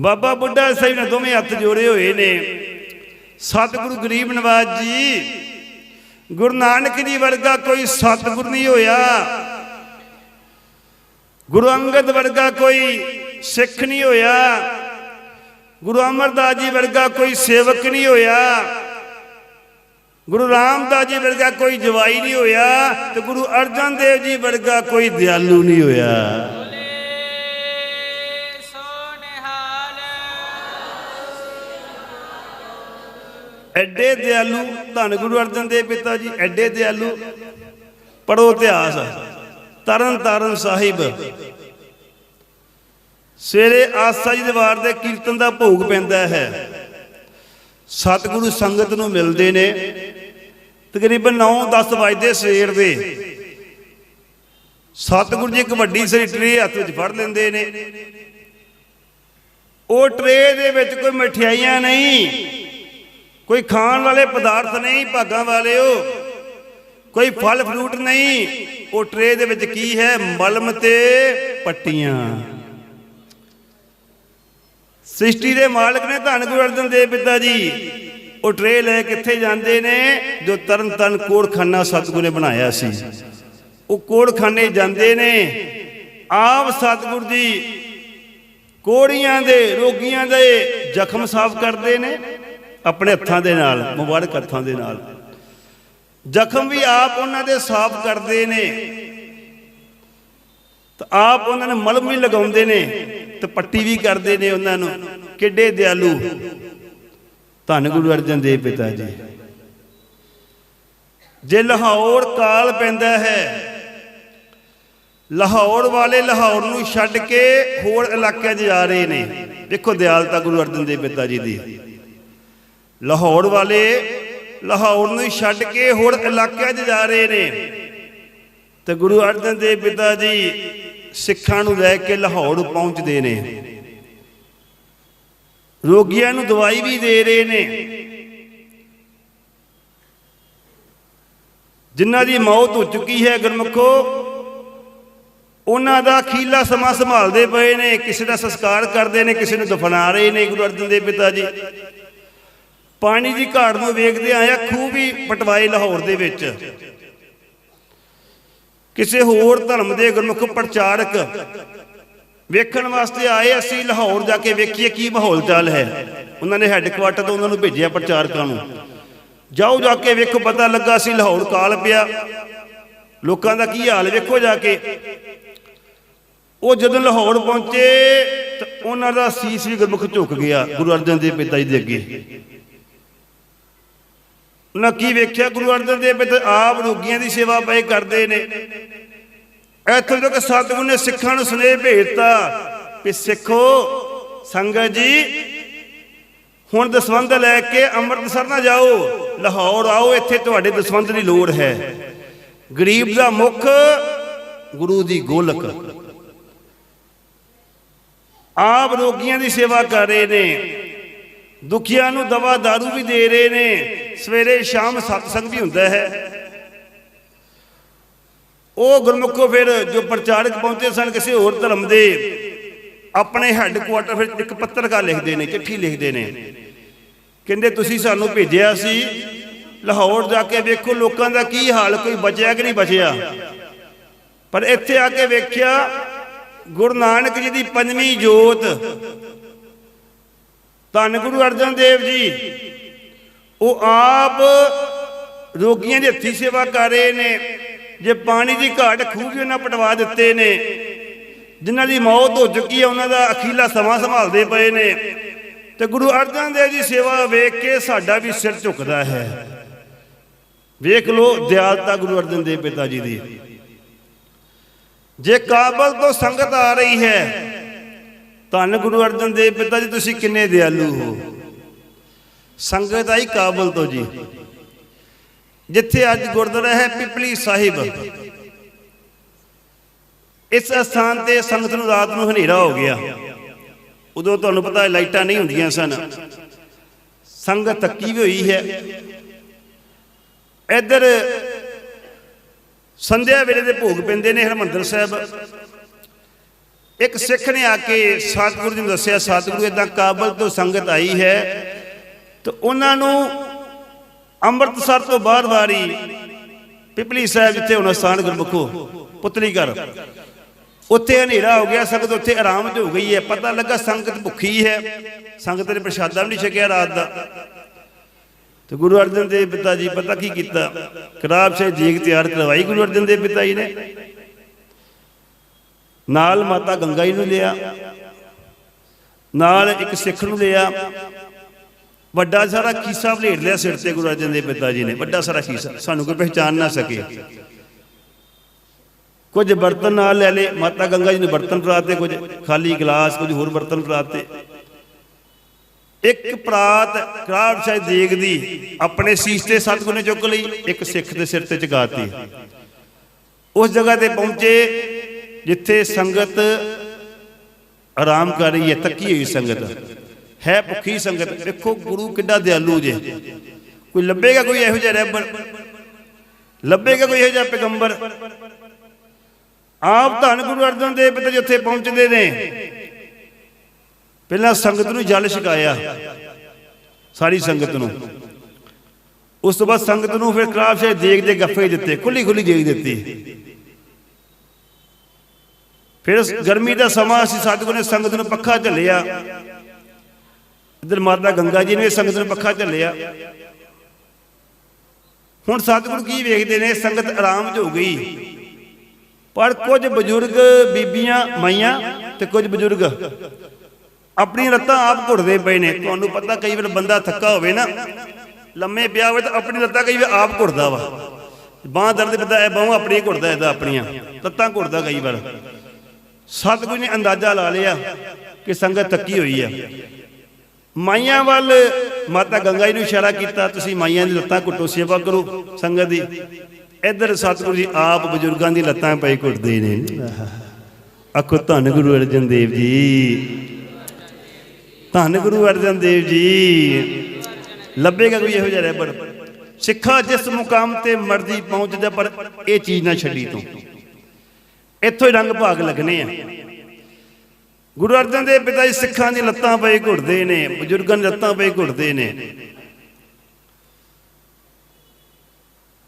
ਬਾਬਾ ਬੁੱਢਾ ਸਾਹਿਬ ਨੇ ਦੋਵੇਂ ਹੱਥ ਜੋੜੇ ਹੋਏ ਨੇ। ਸਤਿਗੁਰੂ ਗਰੀਬ ਨਵਾਜ ਜੀ, ਗੁਰੂ ਨਾਨਕ ਜੀ ਵਰਗਾ ਕੋਈ ਸਤਿਗੁਰ ਨਹੀਂ ਹੋਇਆ। ਗੁਰੂ ਅੰਗਦ ਵਰਗਾ ਕੋਈ ਸਿੱਖ ਨਹੀਂ ਹੋਇਆ। ਗੁਰੂ ਅਮਰਦਾਸ ਜੀ ਵਰਗਾ ਕੋਈ ਸੇਵਕ ਨਹੀਂ ਹੋਇਆ। ਗੁਰੂ ਰਾਮਦਾਸ ਜੀ ਵਰਗਾ ਕੋਈ ਜਵਾਈ ਨਹੀਂ ਹੋਇਆ ਤੇ ਗੁਰੂ ਅਰਜਨ ਦੇਵ ਜੀ ਵਰਗਾ ਕੋਈ ਦਿਆਲੂ ਨਹੀਂ ਹੋਇਆ। ਐਡੇ ਦਿਆਲੂ, ਧੰਨ ਗੁਰੂ ਅਰਜਨ ਦੇਵ ਪਿਤਾ ਜੀ, ਐਡੇ ਦਿਆਲੂ। ਪੜੋ ਇਤਿਹਾਸ। ਤਰਨ ਤਾਰਨ ਸਾਹਿਬ। ਸਵੇਰੇ ਆਸਾ ਜੀ ਦੇ ਵਾਰ ਦੇ ਕੀਰਤਨ ਦਾ ਭੋਗ ਪੈਂਦਾ ਹੈ। ਸਤਿਗੁਰੂ ਸੰਗਤ ਨੂੰ ਮਿਲਦੇ ਨੇ। ਤਕਰੀਬਨ 9-10 ਵਜੇ ਸਵੇਰ ਦੇ। ਸਤਿਗੁਰੂ ਜੀ ਇੱਕ ਵੱਡੀ ਸਾਰੀ ਟਰੇ ਹੱਥ ਵਿੱਚ ਫੜ ਲੈਂਦੇ ਨੇ। ਉਹ ਟਰੇ ਦੇ ਵਿੱਚ ਕੋਈ ਮਠਿਆਈਆਂ ਨਹੀਂ। ਕੋਈ ਖਾਣ ਵਾਲੇ ਪਦਾਰਥ ਨਹੀਂ, ਭਾਗਾਂ ਵਾਲਿਓ। ਕੋਈ ਫਲ ਫਰੂਟ ਨਹੀਂ। ਉਹ ਟਰੇ ਦੇ ਵਿੱਚ ਕੀ ਹੈ? ਮਲਮ ਤੇ ਪੱਟੀਆਂ। ਸ੍ਰਿਸ਼ਟੀ ਦੇ ਮਾਲਕ ਨੇ ਧੰਨ ਗੁਰੂ ਅਰਜਨ ਦੇਵ ਪਿਤਾ ਜੀ, ਉਹ ਟਰੇ ਲੈ ਕਿੱਥੇ ਜਾਂਦੇ ਨੇ? ਜੋ ਤਰਨ ਤਨ ਕੋੜਖਾਨਾ ਸਤਿਗੁਰੂ ਨੇ ਬਣਾਇਆ ਸੀ। ਉਹ ਕੋੜਖਾਨੇ ਜਾਂਦੇ ਨੇ। ਆਪ ਸਤਿਗੁਰ ਜੀ ਕੋੜੀਆਂ ਦੇ, ਰੋਗੀਆਂ ਦੇ ਜ਼ਖਮ ਸਾਫ਼ ਕਰਦੇ ਨੇ। ਆਪਣੇ ਹੱਥਾਂ ਦੇ ਨਾਲ, ਮੁਬਾਰਕ ਹੱਥਾਂ ਦੇ ਨਾਲ। ਜ਼ਖਮ ਵੀ ਆਪ ਉਹਨਾਂ ਦੇ ਸਾਫ਼ ਕਰਦੇ ਨੇ। ਤਾਂ ਆਪ ਉਹਨਾਂ ਨੂੰ ਮਲਮ ਵੀ ਲਗਾਉਂਦੇ ਨੇ ਤੇ ਪੱਟੀ ਵੀ ਕਰਦੇ ਨੇ ਉਹਨਾਂ ਨੂੰ। ਕਿੱਡੇ ਦਿਆਲੂ। ਧੰਨ ਗੁਰੂ ਅਰਜਨ ਦੇਵ ਪਿਤਾ ਜੀ। ਜੇ ਲਾਹੌਰ ਕਾਲ ਪੈਂਦਾ ਹੈ, ਲਾਹੌਰ ਵਾਲੇ ਲਾਹੌਰ ਨੂੰ ਛੱਡ ਕੇ ਹੋਰ ਇਲਾਕਿਆਂ 'ਚ ਜਾ ਰਹੇ ਨੇ। ਦੇਖੋ ਦਿਆਲਤਾ ਗੁਰੂ ਅਰਜਨ ਦੇਵ ਪਿਤਾ ਜੀ ਦੀ। ਲਾਹੌਰ ਵਾਲੇ ਲਾਹੌਰ ਨੂੰ ਛੱਡ ਕੇ ਹੋਰ ਇਲਾਕਿਆਂ 'ਚ ਜਾ ਰਹੇ ਨੇ। ਤੇ ਗੁਰੂ ਅਰਜਨ ਦੇਵ ਪਿਤਾ ਜੀ ਸਿੱਖਾਂ ਨੂੰ ਲੈ ਕੇ ਲਾਹੌਰ ਪਹੁੰਚਦੇ ਨੇ। ਰੋਗੀਆਂ ਨੂੰ ਦਵਾਈ ਵੀ ਦੇ ਰਹੇ ਨੇ। ਜਿਨ੍ਹਾਂ ਦੀ ਮੌਤ ਹੋ ਚੁੱਕੀ ਹੈ ਗੁਰਮੁਖੋ, ਉਹਨਾਂ ਦਾ ਅਖੀਲਾ ਸਮਾਂ ਸੰਭਾਲਦੇ ਪਏ ਨੇ, ਕਿਸੇ ਦਾ ਸੰਸਕਾਰ ਕਰਦੇ ਨੇ, ਕਿਸੇ ਨੂੰ ਦਫਨਾ ਰਹੇ ਨੇ ਗੁਰੂ ਅਰਜਨ ਦੇਵ ਪਿਤਾ ਜੀ। ਪਾਣੀ ਦੀ ਘਾਟ ਨੂੰ ਵੇਖਦੇ ਆਇਆ ਖੂਹ ਵੀ ਪਟਵਾਏ ਲਾਹੌਰ ਦੇ ਵਿੱਚ। ਕਿਸੇ ਹੋਰ ਧਰਮ ਦੇ ਗੁਰਮੁਖ ਪ੍ਰਚਾਰਕ ਵੇਖਣ ਵਾਸਤੇ ਆਏ, ਅਸੀਂ ਲਾਹੌਰ ਜਾ ਕੇ ਵੇਖੀਏ ਕੀ ਮਾਹੌਲ ਚਾਲ ਹੈ। ਉਹਨਾਂ ਨੇ ਹੈੱਡਕੁਆਟਰ ਤੋਂ ਉਹਨਾਂ ਨੂੰ ਭੇਜਿਆ ਪ੍ਰਚਾਰਕਾਂ ਨੂੰ। ਜਾਓ ਜਾ ਕੇ ਵੇਖੋ, ਪਤਾ ਲੱਗਾ ਸੀ ਲਾਹੌਰ ਕਾਲ ਪਿਆ। ਲੋਕਾਂ ਦਾ ਕੀ ਹਾਲ, ਵੇਖੋ ਜਾ ਕੇ। ਉਹ ਜਦੋਂ ਲਾਹੌਰ ਪਹੁੰਚੇ ਤਾਂ ਉਹਨਾਂ ਦਾ ਸੀਸ ਵੀ ਗੁਰਮੁਖ ਝੁਕ ਗਿਆ, ਗੁਰੂ ਅਰਜਨ ਦੇਵ ਪਿਤਾ ਜੀ ਦੇ ਅੱਗੇ। ਉਹਨਾਂ ਕੀ ਵੇਖਿਆ? ਗੁਰੂ ਅਰਜਨ ਦੇਵ ਪਿਤਾ ਆਪ ਰੋਗੀਆਂ ਦੀ ਸੇਵਾ ਪਏ ਕਰਦੇ ਨੇ। ਇੱਥੋਂ ਤੱਕ ਸਤਿਗੁਰੂ ਨੇ ਸਿੱਖਾਂ ਨੂੰ ਸੁਨੇਹ ਭੇਜਤਾ ਕਿ ਸਿੱਖੋ, ਸੰਗਤ ਜੀ, ਹੁਣ ਦਸਵੰਦ ਲੈ ਕੇ ਅੰਮ੍ਰਿਤਸਰ ਨਾ ਜਾਓ। ਲਾਹੌਰ ਆਓ, ਇੱਥੇ ਤੁਹਾਡੇ ਦਸਵੰਦ ਦੀ ਲੋੜ ਹੈ। ਗਰੀਬ ਦਾ ਮੁਖ ਗੁਰੂ ਦੀ ਗੋਲਕ। ਆਪ ਰੋਗੀਆਂ ਦੀ ਸੇਵਾ ਕਰ ਰਹੇ ਨੇ। ਦੁਖੀਆਂ ਨੂੰ ਦਵਾ ਦਾਰੂ ਵੀ ਦੇ ਰਹੇ ਨੇ। ਸਵੇਰੇ ਸ਼ਾਮ ਸਤਸੰਗ ਵੀ ਹੁੰਦਾ ਹੈ। ਉਹ ਗੁਰਮੁਖੋ ਫਿਰ ਜੋ ਪ੍ਰਚਾਰਕ ਪਹੁੰਚੇ ਸਨ ਕਿਸੇ ਹੋਰ ਧਰਮ ਦੇ, ਆਪਣੇ ਹੈੱਡਕੁਆਟਰ ਫਿਰ ਇੱਕ ਪੱਤਰਕਾਰ ਲਿਖਦੇ ਨੇ, ਚਿੱਠੀ ਲਿਖਦੇ ਨੇ। ਕਹਿੰਦੇ, ਤੁਸੀਂ ਸਾਨੂੰ ਭੇਜਿਆ ਸੀ, ਲਾਹੌਰ ਜਾ ਕੇ ਵੇਖੋ ਲੋਕਾਂ ਦਾ ਕੀ ਹਾਲ, ਕੋਈ ਬਚਿਆ ਕਿ ਨਹੀਂ ਬਚਿਆ? ਪਰ ਇੱਥੇ ਆ ਕੇ ਵੇਖਿਆ, ਗੁਰੂ ਨਾਨਕ ਜੀ ਦੀ ਪੰਜਵੀਂ ਜੋਤ, ਧੰਨ ਗੁਰੂ ਅਰਜਨ ਦੇਵ ਜੀ ਉਹ ਆਪ ਰੋਗੀਆਂ ਦੀ ਹੱਥੀ ਸੇਵਾ ਕਰ ਰਹੇ ਨੇ। ਜੇ ਪਾਣੀ ਦੀ ਘਾਟ ਖੂਹ ਵੀ ਉਹਨਾਂ ਪਟਵਾ ਦਿੱਤੇ ਨੇ। ਜਿਨ੍ਹਾਂ ਦੀ ਮੌਤ ਹੋ ਚੁੱਕੀ ਹੈ ਉਹਨਾਂ ਦਾ ਅਖੀਲਾ ਸਮਾਂ ਸੰਭਾਲਦੇ ਪਏ ਨੇ। ਤੇ ਗੁਰੂ ਅਰਜਨ ਦੇਵ ਜੀ ਸੇਵਾ ਵੇਖ ਕੇ ਸਾਡਾ ਵੀ ਸਿਰ ਝੁਕਦਾ ਹੈ। ਵੇਖ ਲੋ ਦਿਆਲਤਾ ਗੁਰੂ ਅਰਜਨ ਦੇਵ ਪਿਤਾ ਜੀ ਦੀ। ਜੇ ਕਾਬਲ ਤੋਂ ਸੰਗਤ ਆ ਰਹੀ ਹੈ, ਧੰਨ ਗੁਰੂ ਅਰਜਨ ਦੇਵ ਪਿਤਾ ਜੀ, ਤੁਸੀਂ ਕਿੰਨੇ ਦਿਆਲੂ ਹੋ? ਸੰਗਤ ਆਈ ਕਾਬਲ ਤੋਂ ਜੀ। ਜਿੱਥੇ ਅੱਜ ਗੁਰਦੁਆਰਾ ਹੈ ਪਿਪਲੀ ਸਾਹਿਬ। ਇਸ ਸਥਾਨ ਤੇ ਸੰਗਤ ਨੂੰ ਰਾਤ ਨੂੰ ਹਨੇਰਾ ਹੋ ਗਿਆ। ਉਦੋਂ ਤੁਹਾਨੂੰ ਪਤਾ ਲਾਈਟਾਂ ਨਹੀਂ ਹੁੰਦੀਆਂ ਸਨ। ਸੰਗਤ ਤੱਕੀ ਵੀ ਹੋਈ ਹੈ। ਇੱਧਰ ਸੰਧਿਆ ਵੇਲੇ ਦੇ ਭੋਗ ਪੈਂਦੇ ਨੇ ਹਰਮੰਦਰ ਸਾਹਿਬ। ਇੱਕ ਸਿੱਖ ਨੇ ਆ ਕੇ ਸਤਿਗੁਰੂ ਜੀ ਨੂੰ ਦੱਸਿਆ, ਸਤਿਗੁਰੂ ਇਦਾਂ ਕਾਬਲ ਤੋਂ ਸੰਗਤ ਆਈ ਹੈ। ਤੇ ਉਹਨਾਂ ਨੂੰ ਅੰਮ੍ਰਿਤਸਰ ਤੋਂ ਬਾਹਰ ਵਾਰੀ ਪਿਪਲੀ ਸਾਹਿਬ ਜਿੱਥੇ ਹੁਣ ਸਥਾਨ ਗੁਰਮੁਖੋ ਪੁੱਤਲੀ ਘਰ ਉੱਥੇ ਹਨੇਰਾ ਹੋ ਗਿਆ, ਸੰਗਤ ਉੱਥੇ ਆਰਾਮ ਚ ਹੋ ਗਈ ਹੈ। ਪਤਾ ਲੱਗਾ ਸੰਗਤ ਭੁੱਖੀ ਹੈ। ਸੰਗਤ ਨੇ ਪ੍ਰਸ਼ਾਦਾ ਵੀ ਨਹੀਂ ਛਕਿਆ ਰਾਤ ਦਾ। ਤੇ ਗੁਰੂ ਅਰਜਨ ਦੇਵ ਪਿਤਾ ਜੀ, ਪਤਾ ਕੀ ਕੀਤਾ? ਕਰਾਬ ਸੇ ਜੀਗ ਤਿਆਰ ਕਰਵਾਈ ਗੁਰੂ ਅਰਜਨ ਦੇਵ ਪਿਤਾ ਜੀ ਨੇ। ਨਾਲ ਮਾਤਾ ਗੰਗਾ ਜੀ ਨੂੰ ਲਿਆ। ਨਾਲ ਇੱਕ ਸਿੱਖ ਨੂੰ ਲਿਆ। ਵੱਡਾ ਸਾਰਾ ਖੀਸਾ ਭਲੇਟ ਲਿਆ ਸਿਰ ਤੇ ਗੁਰੂ ਅਰਜਨ ਦੇਵ ਪਿਤਾ ਜੀ ਨੇ, ਵੱਡਾ ਸਾਰਾ ਕੀਸਾ। ਸਾਨੂੰ ਕੋਈ ਪਹਿਚਾਨ ਨਾ ਸਕੇ। ਕੁਝ ਬਰਤਨ ਨਾਲ ਲੈ ਲਏ, ਮਾਤਾ ਗੰਗਾ ਜੀ ਨੇ ਬਰਤਨ ਫੜਾਤੇ ਕੁਝ ਖਾਲੀ ਗਲਾਸ, ਕੁਝ ਹੋਰ ਬਰਤਨ ਫੜਾਤੇ ਇੱਕ ਪ੍ਰਾਤ ਕਰਾਬ ਸਾਹਿਬ ਦੇਗ ਦੀ ਆਪਣੇ ਸੀਸ ਤੇ ਸਤਿਗੁਰ ਨੇ ਚੁੱਕ ਲਈ, ਇੱਕ ਸਿੱਖ ਦੇ ਸਿਰ ਤੇ ਚਗਾਤੀ ਉਸ ਜਗ੍ਹਾ ਤੇ ਪਹੁੰਚੇ, ਜਿੱਥੇ ਸੰਗਤ ਆਰਾਮ ਕਰ ਰਹੀ ਹੈ, ਤੱਕੀ ਹੋਈ ਸੰਗਤ। ਹੈ ਭੁੱਖੀ ਸੰਗਤ ਵੇਖੋ ਗੁਰੂ ਕਿੱਡਾ ਦਿਆਲੂ ਜੇ। ਕੋਈ ਲੱਭੇਗਾ ਕੋਈ ਇਹੋ ਜਿਹਾ ਰਹਿਬਰ ਲੱਭੇਗਾ ਕੋਈ ਇਹੋ ਜਿਹਾ ਪੈਗੰਬਰ? ਆਪ ਧੰਨ ਗੁਰੂ ਅਰਜਨ ਦੇਵ ਪਿਤਾ ਜਿੱਥੇ ਪਹੁੰਚਦੇ ਨੇ। ਪਹਿਲਾਂ ਸੰਗਤ ਨੂੰ ਜਲ ਛਕਾਇਆ, ਸਾਰੀ ਸੰਗਤ ਨੂੰ। ਉਸ ਤੋਂ ਬਾਅਦ ਸੰਗਤ ਨੂੰ ਫਿਰ ਕਰਾਬ ਸ਼ਾਹ ਦੇਗ ਦੇ ਗੱਫੇ ਦਿੱਤੇ ਖੁੱਲੀ ਖੁੱਲੀ ਦੇਖ ਦਿੱਤੀ। ਫਿਰ ਗਰਮੀ ਦਾ ਸਮਾਂ ਅਸੀਂ ਸਤਿਗੁਰ ਨੇ ਸੰਗਤ ਨੂੰ ਪੱਖਾ ਝੱਲਿਆ। ਇਧਰ ਮਾਤਾ ਗੰਗਾ ਜੀ ਨੇ ਸੰਗਤ ਨੂੰ ਪੱਖਾ ਝੱਲਿਆ। ਹੁਣ ਸਤਿਗੁਰ ਕੀ ਵੇਖਦੇ ਨੇ, ਸੰਗਤ ਆਰਾਮ 'ਚ ਹੋ ਗਈ। ਪਰ ਕੁਝ ਬਜ਼ੁਰਗ ਬੀਬੀਆਂ, ਮਾਈਆਂ ਤੇ ਕੁਝ ਬਜ਼ੁਰਗ ਆਪਣੀ ਲੱਤਾਂ ਆਪ ਘੁੱਟਦੇ ਪਏ ਨੇ। ਤੁਹਾਨੂੰ ਪਤਾ ਕਈ ਵਾਰ ਬੰਦਾ ਥੱਕਾ ਹੋਵੇ ਨਾ, ਲੰਮੇ ਪਿਆ ਹੋਵੇ ਤਾਂ ਆਪਣੀ ਲੱਤਾਂ ਕਈ ਵਾਰ ਆਪ ਘੁੱਟਦਾ ਵਾ। ਬਾਹ ਦਰਦ ਕਰਦਾ ਐ ਬਾਹਾਂ ਆਪਣੀ ਘੁੱਟਦਾ, ਇਹਦਾ ਆਪਣੀਆਂ। ਲੱਤਾਂ ਘੁੱਟਦਾ ਕਈ ਵਾਰ। ਸਤਿਗੁਰੂ ਨੇ ਅੰਦਾਜ਼ਾ ਲਾ ਲਿਆ ਕਿ ਸੰਗਤ ਥੱਕੀ ਹੋਈ ਆ। ਮਾਈਆਂ ਵੱਲ ਮਾਤਾ ਗੰਗਾ ਜੀ ਨੂੰ ਇਸ਼ਾਰਾ ਕੀਤਾ, ਤੁਸੀਂ ਮਾਈਆਂ ਦੀ ਲੱਤਾਂ ਘੁੱਟੋ, ਸੇਵਾ ਕਰੋ ਸੰਗਤ ਦੀ। ਇੱਧਰ ਸਤਿਗੁਰੂ ਜੀ ਆਪ ਬਜ਼ੁਰਗਾਂ ਦੀ ਲੱਤਾਂ ਪਈ ਘੁੱਟਦੇ ਨੇ। ਆਖੋ, ਧੰਨ ਗੁਰੂ ਅਰਜਨ ਦੇਵ ਜੀ। ਧੰਨ ਗੁਰੂ ਅਰਜਨ ਦੇਵ ਜੀ। ਲੱਭੇਗਾ ਕੋਈ ਇਹੋ ਜਿਹਾ ਰਹਿਬਰ ਸਿੱਖਾ ਜਿਸ ਮੁਕਾਮ ਤੇ ਮਰਜ਼ੀ ਪਹੁੰਚਦਾ, ਪਰ ਇਹ ਚੀਜ਼ ਨਾ ਛੱਡੀ ਤੂੰ। ਇੱਥੋਂ ਹੀ ਰੰਗ ਭਾਗ ਲੱਗਣੇ ਆ। ਗੁਰੂ ਅਰਜਨ ਦੇਵ ਪਿਤਾ ਜੀ ਸਿੱਖਾਂ ਦੀ ਲੱਤਾਂ ਪਏ ਘੁੱਟਦੇ ਨੇ, ਬਜ਼ੁਰਗਾਂ ਦੀ ਲੱਤਾਂ ਪਏ ਘੁੱਟਦੇ ਨੇ।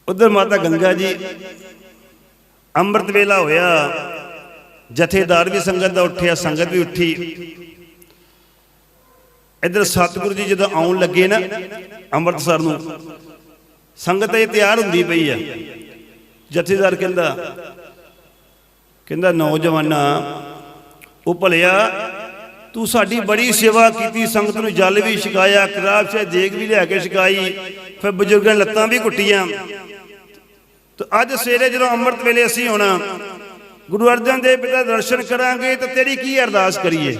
ਉਧਰ ਮਾਤਾ ਗੰਗਾ ਜੀ, ਅੰਮ੍ਰਿਤ ਵੇਲਾ ਹੋਇਆ। ਜਥੇਦਾਰ ਵੀ ਸੰਗਤ ਦਾ ਉੱਠਿਆ, ਸੰਗਤ ਵੀ ਉੱਠੀ। ਇਧਰ ਸਤਿਗੁਰੂ ਜੀ ਜਦੋਂ ਆਉਣ ਲੱਗੇ ਨਾ, ਅੰਮ੍ਰਿਤਸਰ ਨੂੰ, ਸੰਗਤ ਇਹ ਤਿਆਰ ਹੁੰਦੀ ਪਈ ਆ। ਜਥੇਦਾਰ ਕਹਿੰਦਾ ਕਹਿੰਦਾ, ਨੌਜਵਾਨਾਂ ਉਹ ਭਲਿਆ, ਤੂੰ ਸਾਡੀ ਬੜੀ ਸੇਵਾ ਕੀਤੀ, ਸੰਗਤ ਨੂੰ ਜਲ ਵੀ ਛਕਾਇਆ ਕਰਾਬ ਸੇ ਦੇਗ ਵੀ ਲਿਆ ਕੇ ਛਕਾਈ, ਫਿਰ ਬਜ਼ੁਰਗਾਂ ਲੱਤਾਂ ਵੀ ਕੁੱਟੀਆਂ। ਤੇ ਅੱਜ ਸਵੇਰੇ ਜਦੋਂ ਅੰਮ੍ਰਿਤ ਵੇਲੇ ਅਸੀਂ ਹੋਣਾ ਗੁਰੂ ਅਰਜਨ ਦੇਵ ਪਿਤਾ ਦੇ ਦਰਸ਼ਨ ਕਰਾਂਗੇ ਤਾਂ ਤੇਰੀ ਕੀ ਅਰਦਾਸ ਕਰੀਏ?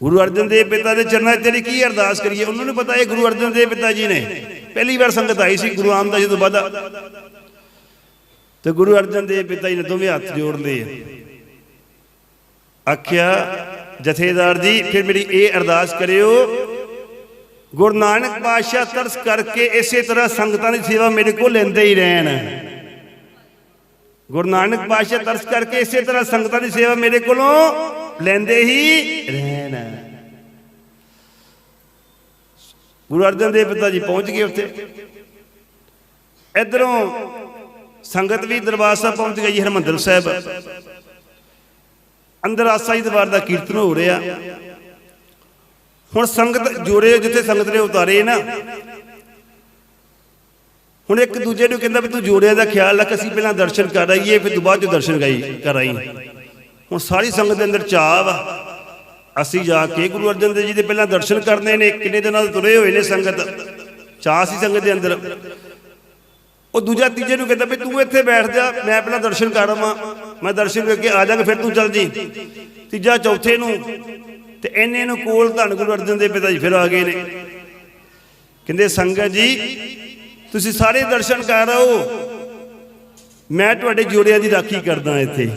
ਗੁਰੂ ਅਰਜਨ ਦੇਵ ਪਿਤਾ ਦੇ ਚਰਨਾਂ 'ਚ ਤੇਰੀ ਕੀ ਅਰਦਾਸ ਕਰੀਏ? ਉਹਨਾਂ ਨੂੰ ਪਤਾ ਇਹ ਗੁਰੂ ਅਰਜਨ ਦੇਵ ਪਿਤਾ ਜੀ ਨੇ। ਪਹਿਲੀ ਵਾਰ ਸੰਗਤ ਆਈ ਸੀ ਗੁਰੂ ਆਮਦਾਸ ਜੀ ਤੋਂ ਬਾਅਦ ਤੇ ਗੁਰੂ ਅਰਜਨ ਦੇਵ ਪਿਤਾ ਜੀ ਨੇ ਦੋਵੇਂ ਹੱਥ ਜੋੜ ਲਏ ਆਖਿਆ, ਜਥੇਦਾਰ ਜੀ, ਫਿਰ ਮੇਰੀ ਇਹ ਅਰਦਾਸ ਕਰਿਓ, ਗੁਰੂ ਨਾਨਕ ਪਾਤਸ਼ਾਹ ਤਰਸ ਕਰਕੇ ਇਸੇ ਤਰ੍ਹਾਂ ਸੰਗਤਾਂ ਦੀ ਸੇਵਾ ਮੇਰੇ ਕੋਲ ਲੈਂਦੇ ਹੀ ਰਹਿਣ। ਗੁਰੂ ਨਾਨਕ ਪਾਤਸ਼ਾਹ ਤਰਸ ਕਰਕੇ ਇਸੇ ਤਰ੍ਹਾਂ ਸੰਗਤਾਂ ਦੀ ਸੇਵਾ ਮੇਰੇ ਕੋਲੋਂ ਲੈਂਦੇ ਹੀ ਰਹਿਣ। ਗੁਰੂ ਅਰਜਨ ਦੇਵ ਪਿਤਾ ਜੀ ਪਹੁੰਚ ਗਏ ਉੱਥੇ। ਇਧਰੋਂ ਸੰਗਤ ਵੀ ਦਰਬਾਰ ਸਾਹਿਬ ਪਹੁੰਚ ਗਈ ਹਰਮੰਦਰ ਸਾਹਿਬ। ਅੰਦਰ ਆਸਾ ਜੀ ਦਾ ਕੀਰਤਨ ਹੋ ਰਿਹਾ। ਹੁਣ ਸੰਗਤ ਜੋੜੇ ਜਿੱਥੇ ਸੰਗਤ ਨੇ ਉਤਾਰੇ ਨਾ। ਹੁਣ ਇੱਕ ਦੂਜੇ ਨੂੰ ਕਹਿੰਦਾ ਵੀ ਤੂੰ ਜੋੜਿਆਂ ਦਾ ਖਿਆਲ ਰੱਖ, ਅਸੀਂ ਪਹਿਲਾਂ ਦਰਸ਼ਨ ਕਰ ਆਈਏ, ਫਿਰ ਦੁਬਾਰਾ ਚ ਦਰਸ਼ਨ ਗਈ ਕਰ ਹੁਣ ਸਾਰੀ ਸੰਗਤ ਦੇ ਅੰਦਰ ਚਾਹ ਵਾ। ਅਸੀਂ ਜਾ ਕੇ ਗੁਰੂ ਅਰਜਨ ਦੇਵ ਜੀ ਦੇ ਪਹਿਲਾਂ ਦਰਸ਼ਨ ਕਰਨੇ ਨੇ, ਕਿੰਨੇ ਦਿਨਾਂ ਤੋਂ ਤੁਰੇ ਹੋਏ ਨੇ ਸੰਗਤ। ਚਾਹ ਸੀ ਸੰਗਤ ਦੇ ਅੰਦਰ। ਉਹ ਦੂਜਾ ਤੀਜੇ ਨੂੰ ਕਹਿੰਦਾ ਵੀ ਤੂੰ ਇੱਥੇ ਬੈਠ ਜਾ, ਮੈਂ ਪਹਿਲਾਂ ਦਰਸ਼ਨ ਕਰ ਆਵਾਂ। ਮੈਂ ਦਰਸ਼ਨ ਕਰਕੇ ਆ ਜਾਵਾਂਗਾ ਫਿਰ ਤੂੰ ਚੱਲ ਜੀ। ਤੀਜਾ, ਚੌਥੇ ਨੂੰ ਤੇ ਇਹਨੇ ਨੂੰ ਕੋਲ ਧੰਨ ਗੁਰੂ ਅਰਜਨ ਦੇ ਪਿਤਾ ਜੀ ਫਿਰ ਆ ਗਏ ਨੇ। ਕਹਿੰਦੇ, ਸੰਗਤ ਜੀ, ਤੁਸੀਂ ਸਾਰੇ ਦਰਸ਼ਨ ਕਰ ਆਓ। ਮੈਂ ਤੁਹਾਡੇ ਜੋੜਿਆਂ ਦੀ ਰਾਖੀ ਕਰਦਾ ਇੱਥੇ।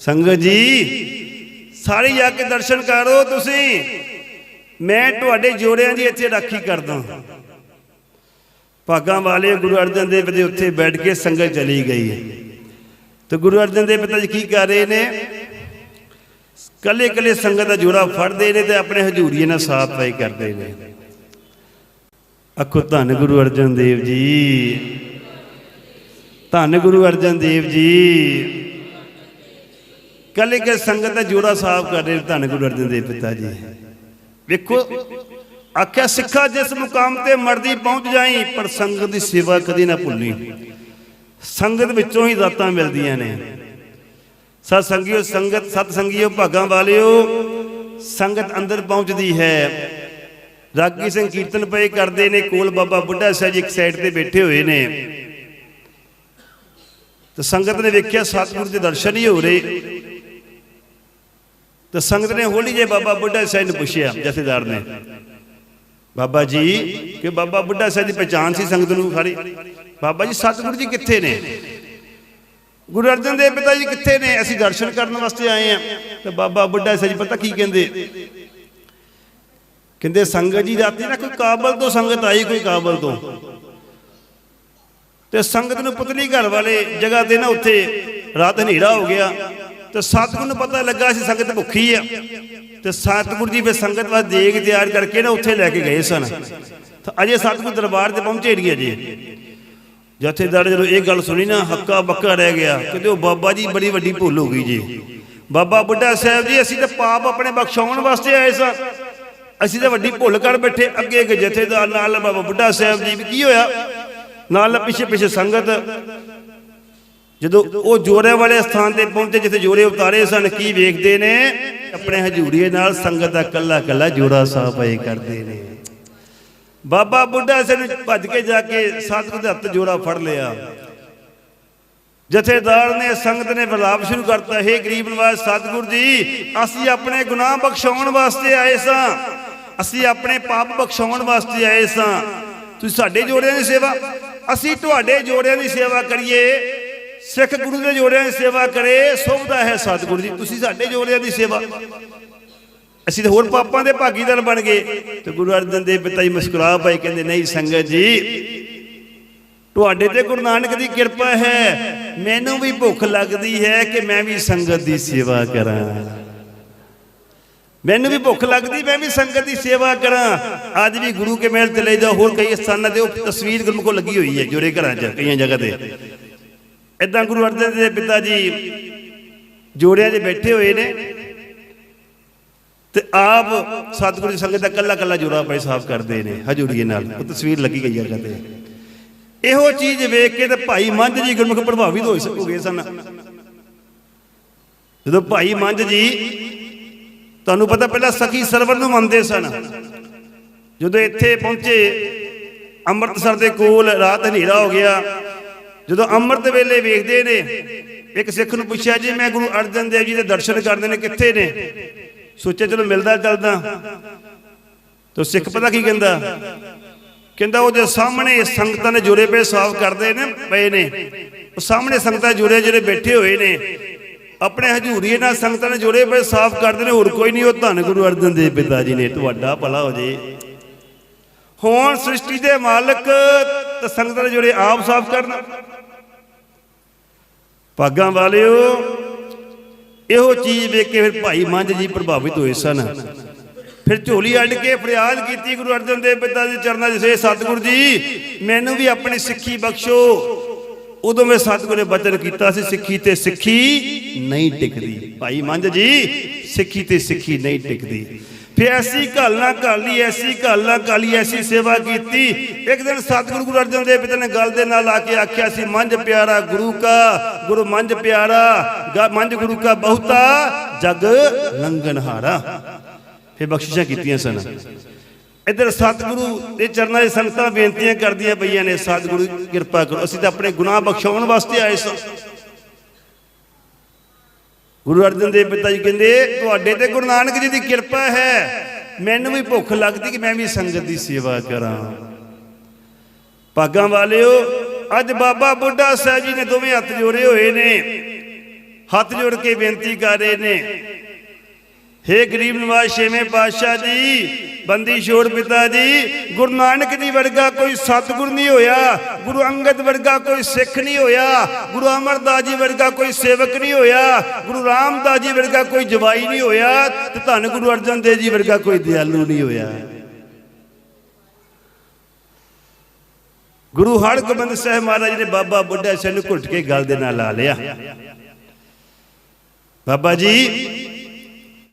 ਸੰਗਤ ਜੀ, ਸਾਰੇ ਜਾ ਕੇ ਦਰਸ਼ਨ ਕਰੋ ਤੁਸੀਂ। ਮੈਂ ਤੁਹਾਡੇ ਜੋੜਿਆਂ ਦੀ ਇੱਥੇ ਰਾਖੀ ਕਰਦਾ। ਭਾਗਾਂ ਵਾਲੇ ਗੁਰੂ ਅਰਜਨ ਦੇਵ ਦੇ ਉੱਥੇ ਬੈਠ ਕੇ ਸੰਗਤ ਚਲੀ ਗਈ ਹੈ। ਤੇ ਗੁਰੂ ਅਰਜਨ ਦੇਵ ਪਿਤਾ ਜੀ ਕੀ ਕਰ ਰਹੇ ਨੇ? ਕੱਲੇ ਕੱਲੇ ਸੰਗਤ ਦਾ ਜੋੜਾ ਫੜਦੇ ਨੇ ਤੇ ਆਪਣੇ ਹਜ਼ੂਰੀਏ ਨਾਲ ਸਾਫ਼ ਪਾਈ ਕਰਦੇ ਨੇ। ਅਖੋ ਧੰਨ ਗੁਰੂ ਅਰਜਨ ਦੇਵ ਜੀ। ਧੰਨ ਗੁਰੂ ਅਰਜਨ ਦੇਵ ਜੀ। ਕੱਲੇ ਕੇ ਸੰਗਤ ਦਾ ਜੋੜਾ ਸਾਫ਼ ਕਰ ਰਹੇ ਨੇ, ਧੰਨ ਗੁਰੂ ਅਰਜਨ ਦੇਵ ਪਿਤਾ ਜੀ। ਵੇਖੋ ਆਖਿਆ, ਸਿੱਖਾ ਜਿਸ ਮੁਕਾਮ ਤੇ ਮਰਦੀ ਪਹੁੰਚ ਜਾਈ, ਪਰ ਸੰਗਤ ਦੀ ਸੇਵਾ ਕਦੀ ਨਾ ਭੁੱਲੀ। ਸੰਗਤ ਵਿੱਚੋਂ ਹੀ ਦਾਤਾਂ ਮਿਲਦੀਆਂ ਨੇ। ਸਤ ਸੰਗਿਓ, ਸੰਗਤ, ਸਤ ਸੰਗਿਓ, ਭਾਗਾਂ ਵਾਲਿਓ, ਸੰਗਤ ਅੰਦਰ ਪਹੁੰਚਦੀ ਹੈ। ਰਾਗੀ ਸਿੰਘ ਕੀਰਤਨ ਪਏ ਕਰਦੇ ਨੇ, ਕੋਲ ਬਾਬਾ ਬੁੱਢਾ ਸਾਹਿਬ ਜੀ ਇੱਕ ਸਾਈਡ ਤੇ ਬੈਠੇ ਹੋਏ ਨੇ। ਤੇ ਸੰਗਤ ਨੇ ਵੇਖਿਆ, ਸਤਿਗੁਰੂ ਦੇ ਦਰਸ਼ਨ ਹੀ ਹੋ ਰਹੇ। ਤੇ ਸੰਗਤ ਨੇ ਹੌਲੀ ਜੇ ਬਾਬਾ ਬੁੱਢਾ ਸਾਹਿਬ ਨੂੰ ਪੁੱਛਿਆ, ਜਥੇਦਾਰ ਨੇ ਬਾਬਾ ਜੀ, ਕਿ ਬਾਬਾ ਬੁੱਢਾ ਸਾਹਿਬ ਦੀ ਪਛਾਣ ਸੀ ਸੰਗਤ ਨੂੰ ਸਾਰੀ। ਬਾਬਾ ਜੀ, ਸਤਿਗੁਰੂ ਜੀ ਕਿੱਥੇ ਨੇ? ਗੁਰੂ ਅਰਜਨ ਦੇਵ ਪਿਤਾ ਜੀ ਕਿੱਥੇ ਨੇ? ਅਸੀਂ ਦਰਸ਼ਨ ਕਰਨ ਵਾਸਤੇ ਆਏ ਆ ਤੇ ਬਾਬਾ ਬੁੱਢਾ ਸਾਹਿਬ ਜੀ, ਪਤਾ ਕੀ ਕਹਿੰਦੇ? ਕਹਿੰਦੇ, ਸੰਗਤ ਜੀ, ਰਾਤੀ ਨਾ ਕੋਈ ਕਾਬਲ ਤੋਂ ਸੰਗਤ ਆਈ, ਕੋਈ ਕਾਬਲ ਤੋਂ। ਤੇ ਸੰਗਤ ਨੂੰ ਪੁਤਲੀ ਘਰ ਵਾਲੇ ਜਗ੍ਹਾ ਤੇ ਨਾ ਉੱਥੇ ਰਾਤ ਹਨੇਰਾ ਹੋ ਗਿਆ। ਤੇ ਸਤਿਗੁਰ ਨੂੰ ਪਤਾ ਲੱਗਾ ਸੀ ਸੰਗਤ ਭੁੱਖੀ ਆ। ਤੇ ਸਤਿਗੁਰੂ ਜੀ ਫਿਰ ਸੰਗਤ ਵਾਸਤੇ ਦੇਗ ਤਿਆਰ ਕਰਕੇ ਨਾ ਉੱਥੇ ਲੈ ਕੇ ਗਏ ਸਨ। ਤਾਂ ਅਜੇ ਸਤਿਗੁਰ ਦਰਬਾਰ ਤੇ ਪਹੁੰਚੇ ਨਹੀਂ ਅਜੇ। ਜਥੇਦਾਰ ਜਦੋਂ ਇਹ ਗੱਲ ਸੁਣੀ ਨਾ, ਹੱਕਾ ਬੱਕਾ ਰਹਿ ਗਿਆ। ਕਹਿੰਦੇ ਉਹ ਬਾਬਾ ਜੀ, ਬੜੀ ਵੱਡੀ ਭੁੱਲ ਹੋ ਗਈ ਜੀ। ਬਾਬਾ ਬੁੱਢਾ ਸਾਹਿਬ ਜੀ, ਅਸੀਂ ਤਾਂ ਪਾਪ ਆਪਣੇ ਬਖਸ਼ਾਉਣ ਵਾਸਤੇ ਆਏ ਸਾਂ। ਅਸੀਂ ਤਾਂ ਵੱਡੀ ਭੁੱਲ ਕਰ ਬੈਠੇ। ਅੱਗੇ ਅੱਗੇ ਜਥੇਦਾਰ ਨਾਲ ਬਾਬਾ ਬੁੱਢਾ ਸਾਹਿਬ ਜੀ, ਵੀ ਕੀ ਹੋਇਆ? ਨਾਲ ਪਿੱਛੇ ਪਿੱਛੇ ਸੰਗਤ ਜਦੋਂ ਉਹ ਜੋੜੇ ਵਾਲੇ ਸਥਾਨ ਤੇ ਪਹੁੰਚੇ ਜਿੱਥੇ ਜੋੜੇ ਉਤਾਰੇ ਸਨ ਕੀ ਵੇਖਦੇ ਨੇ? ਆਪਣੇ ਹਜੂਰੀਏ ਨਾਲ ਸੰਗਤ ਦਾ ਕੱਲਾ ਕੱਲਾ ਜੋੜਾ ਸਾਫਾਈ ਕਰਦੇ ਨੇ। ਬਾਬਾ ਬੁੱਢਾ ਸਿੰਘ ਭੱਜ ਕੇ ਜਾ ਕੇ ਸਤਿਗੁਰ ਦੇ ਹੱਥ ਜੋੜਾ ਫੜ ਲਿਆ। ਜਥੇਦਾਰ ਨੇ ਸੰਗਤ ਨੇ ਵਿਲਾਪ ਸ਼ੁਰੂ ਕਰਤਾ ਹੈ ਗਰੀਬ ਨਵਾਜ਼ ਸਤਿਗੁਰ ਜੀ ਅਸੀਂ ਆਪਣੇ ਗੁਨਾਹ ਬਖਸ਼ਾਉਣ ਵਾਸਤੇ ਆਏ ਸਾਂ। ਅਸੀਂ ਆਪਣੇ ਪਾਪ ਬਖਸ਼ਾਉਣ ਵਾਸਤੇ ਆਏ ਸਾਂ। ਤੁਸੀਂ ਸਾਡੇ ਜੋੜਿਆਂ ਦੀ ਸੇਵਾ ਅਸੀਂ ਤੁਹਾਡੇ ਜੋੜਿਆਂ ਦੀ ਸੇਵਾ ਕਰੀਏ। ਸਿੱਖ ਗੁਰੂ ਦੇ ਜੋੜਿਆਂ ਦੀ ਸੇਵਾ ਕਰੇ ਸੁਭਦਾ ਹੈ ਸਤਿਗੁਰੂ ਜੀ। ਤੁਸੀਂ ਸਾਡੇ ਜੋੜਿਆਂ ਦੀ ਸੇਵਾ ਅਸੀਂ ਤਾਂ ਹੋਰ ਪਾਪਾਂ ਦੇ ਭਾਗੀਦਾਰ ਬਣ ਗਏ। ਤੇ ਗੁਰੂ ਅਰਜਨ ਦੇਵ ਪਿਤਾ ਜੀ ਮੁਸਕਰਾ ਪਏ ਕਹਿੰਦੇ, ਨਹੀਂ ਸੰਗਤ ਜੀ, ਤੁਹਾਡੇ ਤੇ ਗੁਰੂ ਨਾਨਕ ਦੀ ਕਿਰਪਾ ਹੈ। ਮੈਨੂੰ ਵੀ ਭੁੱਖ ਲੱਗਦੀ ਹੈ ਕਿ ਮੈਂ ਵੀ ਸੰਗਤ ਦੀ ਸੇਵਾ ਕਰਾਂ। ਮੈਨੂੰ ਵੀ ਭੁੱਖ ਲੱਗਦੀ, ਮੈਂ ਵੀ ਸੰਗਤ ਦੀ ਸੇਵਾ ਕਰਾਂ। ਅੱਜ ਵੀ ਗੁਰੂ ਕੇ ਮਹਿਲ ਚਲੇ ਜਾਓ। ਹੋਰ ਕਈ ਸਥਾਨਾਂ ਤੇ ਉਹ ਤਸਵੀਰ ਗੁਰੂ ਕੋਲ ਲੱਗੀ ਹੋਈ ਹੈ ਜੋਰੇ ਘਰਾਂ 'ਚ, ਕਈਆਂ ਜਗ੍ਹਾ ਤੇ। ਇਦਾਂ ਗੁਰੂ ਅਰਜਨ ਦੇਵ ਪਿਤਾ ਜੀ ਜੋੜਿਆਂ 'ਚ ਬੈਠੇ ਹੋਏ ਨੇ ਤੇ ਆਪ ਸਤਿਗੁਰੂ ਦੀ ਸੰਗਤ ਦਾ ਕੱਲਾ ਕੱਲਾ ਜੋੜਾ ਭਾਈ ਸਾਫ਼ ਕਰਦੇ ਨੇ, ਹਜੂਰੀਏ ਨਾਲ। ਉਹ ਤਸਵੀਰ ਲੱਗੀ ਗਈ ਜਗ੍ਹਾ ਤੇ ਇਹੋ ਚੀਜ਼ ਵੇਖ ਕੇ ਤੇ ਭਾਈ ਮੰਝ ਜੀ ਗੁਰਮੁਖ ਪ੍ਰਭਾਵਿਤ ਹੋਏ ਹੋ ਗਏ ਸਨ। ਜਦੋਂ ਭਾਈ ਮੰਝ ਜੀ ਤੁਹਾਨੂੰ ਪਤਾ ਪਹਿਲਾਂ ਸਖੀ ਸਰਵਰ ਨੂੰ ਮੰਨਦੇ ਸਨ। ਜਦੋਂ ਇੱਥੇ ਪਹੁੰਚੇ, ਅੰਮ੍ਰਿਤਸਰ ਦੇ ਕੋਲ ਰਾਤ ਹਨੇਰਾ ਹੋ ਗਿਆ। ਜਦੋਂ ਅੰਮ੍ਰਿਤ ਵੇਲੇ ਵੇਖਦੇ ਨੇ, ਇੱਕ ਸਿੱਖ ਨੂੰ ਪੁੱਛਿਆ, ਜੀ, ਮੈਂ ਗੁਰੂ ਅਰਜਨ ਦੇਵ ਜੀ ਦੇ ਦਰਸ਼ਨ ਕਰਦੇ ਨੇ, ਕਿੱਥੇ ਨੇ? ਸੋਚਿਆ, ਚਲੋ, ਮਿਲਦਾ, ਚੱਲਦਾ। ਤੋ ਸਿੱਖ ਪਤਾ ਕੀ ਕਹਿੰਦਾ? ਕਹਿੰਦਾ ਉਹਦੇ ਸਾਹਮਣੇ ਸੰਗਤਾਂ ਨੇ ਜੋੜੇ ਪਏ ਸਾਫ਼ ਕਰਦੇ ਨੇ, ਪਏ ਨੇ। ਉਹ ਸਾਹਮਣੇ ਸੰਗਤਾਂ ਜੋੜੇ, ਜਿਹੜੇ ਬੈਠੇ ਹੋਏ ਨੇ। ਆਪਣੇ ਹਜੂਰੀਏ ਨਾਲ ਸੰਗਤਾਂ ਨੇ ਜੁੜੇ ਪਏ, ਸਾਫ਼ ਕਰਦੇ ਨੇ। ਹੋਰ ਕੋਈ ਨਹੀਂ, ਉਹ ਧੰਨ ਗੁਰੂ ਅਰਜਨ ਦੇਵ ਪਿਤਾ ਜੀ ਨੇ। ਤੁਹਾਡਾ ਭਲਾ ਹੋ ਜੇ। ਹੁਣ ਸ੍ਰਿਸ਼ਟੀ ਦੇ ਮਾਲਕ ਤੇ ਸੰਗਤਾਂ ਦੇ ਜੁੜੇ ਆਪ ਸਾਫ਼ ਕਰਨ। ਭਾਗਾਂ ਵਾਲਿਓ, ਇਹੋ ਚੀਜ਼ ਵੇਖ ਕੇ ਫਿਰ ਭਾਈ ਮੰਝ ਜੀ ਪ੍ਰਭਾਵਿਤ ਹੋਏ ਸਨ। ਫਿਰ ਝੋਲੀ ਅੱਡ ਕੇ ਫਰਿਆਦ ਕੀਤੀ ਗੁਰੂ ਅਰਜਨ ਦੇਵ ਪਿਤਾ ਦੇ ਚਰਨਾਂ 'ਚ ਸੇ ਸਤਿਗੁਰੂ ਜੀ, ਮੈਨੂੰ ਵੀ ਆਪਣੀ ਸਿੱਖੀ ਬਖਸ਼ੋ। ਉਦੋਂ ਮੈਂ ਸਤਿਗੁਰੂ ਨੇ ਬਚਨ ਕੀਤਾ ਸੀ, ਸਿੱਖੀ ਤੇ ਸਿੱਖੀ ਨਹੀਂ ਟਿਕਦੀ। ਭਾਈ ਮੰਝ ਜੀ, ਸਿੱਖੀ ਤੇ ਸਿੱਖੀ ਨਹੀਂ ਟਿਕਦੀ। ਫਿਰ ਐਸੀ ਘਾਲ ਨਾ ਘਾਲੀ ਐਸੀ ਘਾਲ ਨਾ ਘਾਲੀ ਐਸੀ ਸੇਵਾ ਕੀਤੀ। ਇੱਕ ਦਿਨ ਸਤਿਗੁਰੂ ਗੁਰੂ ਅਰਜਨ ਦੇਵ ਪਿਤਾ ਨੇ ਗੱਲ ਦੇ ਨਾਲ ਆ ਕੇ ਆਖਿਆ ਸੀ ਮੰਝ ਪਿਆਰਾ ਗੁਰੂ ਕਾ, ਗੁਰੂ ਮੰਝ ਪਿਆਰਾ ਮੰਝ ਗੁਰੂ ਕਾ ਬਹੁਤਾ ਜਗ ਲੰਗਨਹਾਰਾ ਫਿਰ ਬਖਸ਼ਿਸ਼ਾਂ ਕੀਤੀਆਂ ਸਨ। ਇੱਧਰ ਸਤਿਗੁਰੂ ਦੇ ਚਰਨਾਂ 'ਚ ਸੰਗਤਾਂ ਬੇਨਤੀਆਂ ਕਰਦੀਆਂ ਪਈਆਂ ਨੇ, ਸਤਿਗੁਰੂ ਕਿਰਪਾ ਕਰੋ, ਅਸੀਂ ਤਾਂ ਆਪਣੇ ਗੁਨਾਹ ਬਖਸ਼ਾਉਣ ਵਾਸਤੇ ਆਏ ਸਾਂ। ਗੁਰੂ ਅਰਜਨ ਦੇਵ ਪਿਤਾ ਜੀ ਕਹਿੰਦੇ, ਤੁਹਾਡੇ ਤੇ ਗੁਰੂ ਨਾਨਕ ਜੀ ਦੀ ਕਿਰਪਾ ਹੈ। ਮੈਨੂੰ ਵੀ ਭੁੱਖ ਲੱਗਦੀ ਕਿ ਮੈਂ ਵੀ ਸੰਗਤ ਦੀ ਸੇਵਾ ਕਰਾਂ। ਭਾਗਾਂ ਵਾਲਿਓ, ਅੱਜ ਬਾਬਾ ਬੁੱਢਾ ਸਾਹਿਬ ਜੀ ਨੇ ਦੋਵੇਂ ਹੱਥ ਜੋੜੇ ਹੋਏ ਨੇ। ਹੱਥ ਜੋੜ ਕੇ ਬੇਨਤੀ ਕਰ ਰਹੇ ਨੇ। ਹੇ ਗਰੀਬ ਨਵਾਜ਼ ਛੇਵੇਂ ਪਾਤਸ਼ਾਹ ਜੀ ਬੰਦੀ ਛੋੜ ਪਿਤਾ ਜੀ, ਗੁਰੂ ਨਾਨਕ ਜੀ ਵਰਗਾ ਕੋਈ ਸਤਿਗੁਰ ਨਹੀਂ ਹੋਇਆ, ਗੁਰੂ ਅੰਗਦ ਵਰਗਾ ਕੋਈ ਸਿੱਖ ਨਹੀਂ ਹੋਇਆ, ਗੁਰੂ ਅਮਰਦਾਸ ਜੀ ਵਰਗਾ ਕੋਈ ਸੇਵਕ ਨਹੀਂ ਹੋਇਆ, ਗੁਰੂ ਰਾਮਦਾਸ ਜੀ ਵਰਗਾ ਕੋਈ ਜਵਾਈ ਨਹੀਂ ਹੋਇਆ ਤੇ ਧੰਨ ਗੁਰੂ ਅਰਜਨ ਦੇਵ ਜੀ ਵਰਗਾ ਕੋਈ ਦਿਆਲੂ ਨਹੀਂ ਹੋਇਆ। ਗੁਰੂ ਹਰਗੋਬਿੰਦ ਸਾਹਿਬ ਮਹਾਰਾਜ ਨੇ ਬਾਬਾ ਬੁੱਢਾ ਸਿੰਘ ਨੂੰ ਘੁੱਟ ਕੇ ਗੱਲ ਦੇ ਨਾਲ ਲਾ ਲਿਆ। ਬਾਬਾ ਜੀ